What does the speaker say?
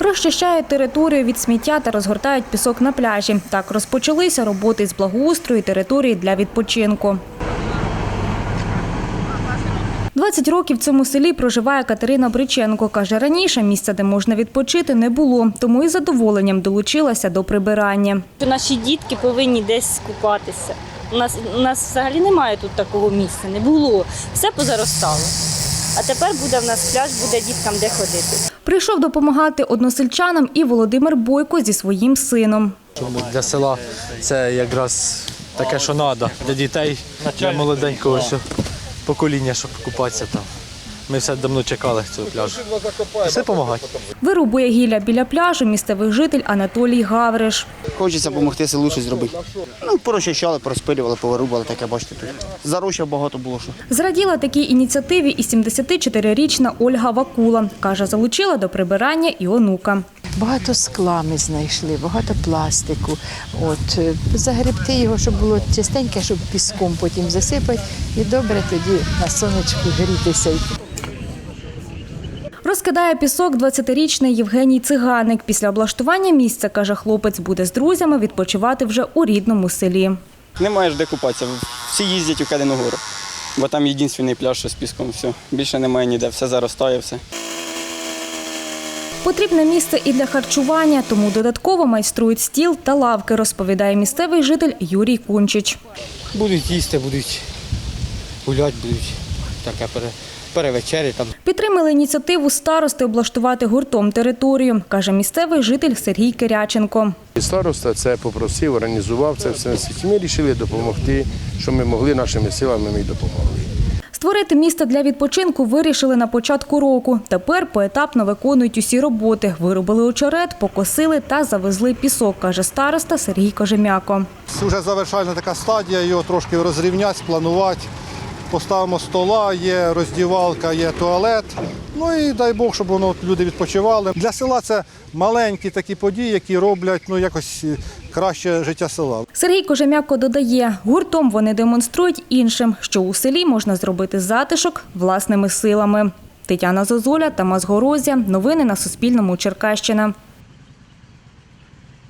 Розчищають територію від сміття та розгортають пісок на пляжі. Так розпочалися роботи з благоустрою території для відпочинку. 20 років в цьому селі проживає Катерина Бриченко. Каже, раніше місця, де можна відпочити, не було, тому із задоволенням долучилася до прибирання. Наші дітки повинні десь купатися. У нас, у нас взагалі немає тут такого місця, не було. Все позаростало. А тепер буде в нас пляж, буде діткам де ходити. Прийшов допомагати односельчанам і Володимир Бойко зі своїм сином. Для села це якраз таке, що треба. Для дітей, для молоденького покоління, щоб купатися там. Ми все давно чекали цього пляжу. Все допомагати. Вирубує гілля біля пляжу місцевий житель Анатолій Гавриш. Хочеться допомогти селу щось зробити. Ну, порозчищали, порозпилювали, повирубали, таке бачите тут. Зароща багато було що. Зраділа такій ініціативі і 74-річна Ольга Вакула. Каже, залучила до прибирання і онука. Багато скла ми знайшли, багато пластику. От е, загребти його, щоб було чистеньке, щоб піском потім засипати. І добре тоді на сонечку грітися. Розкидає пісок 20-річний Євгеній Циганик. Після облаштування місця, каже хлопець, буде з друзями відпочивати вже у рідному селі. Немає ж де купатися. Всі їздять у Кедину гору, бо там єдиний пляж що з піском. Все. Більше немає ніде, все заростає, все. Потрібне місце і для харчування, тому додатково майструють стіл та лавки, розповідає місцевий житель Юрій Кунчич. Будуть їсти, будуть гуляти, будуть таке пере, перевечері там. Підтримали ініціативу старости облаштувати гуртом територію, каже місцевий житель Сергій Киряченко. Староста це попросив, організував це все. Ми вирішили допомогти, що ми могли нашими силами, ми допомогли. Створити місце для відпочинку вирішили на початку року. Тепер поетапно виконують усі роботи. Виробили очерет, покосили та завезли пісок, каже староста Сергій Кожем'яко. Вже завершальна така стадія, його трошки розрівняти, спланувати. Поставимо стола, є роздівалка, є туалет. Ну і дай Бог, щоб воно люди відпочивали. Для села це маленькі такі події, які роблять ну, якось е, краще життя села. Сергій Кожем'яко додає, гуртом вони демонструють іншим, що у селі можна зробити затишок власними силами. Тетяна Зозуля, Тамас Горозія. Новини на Суспільному. Черкащина.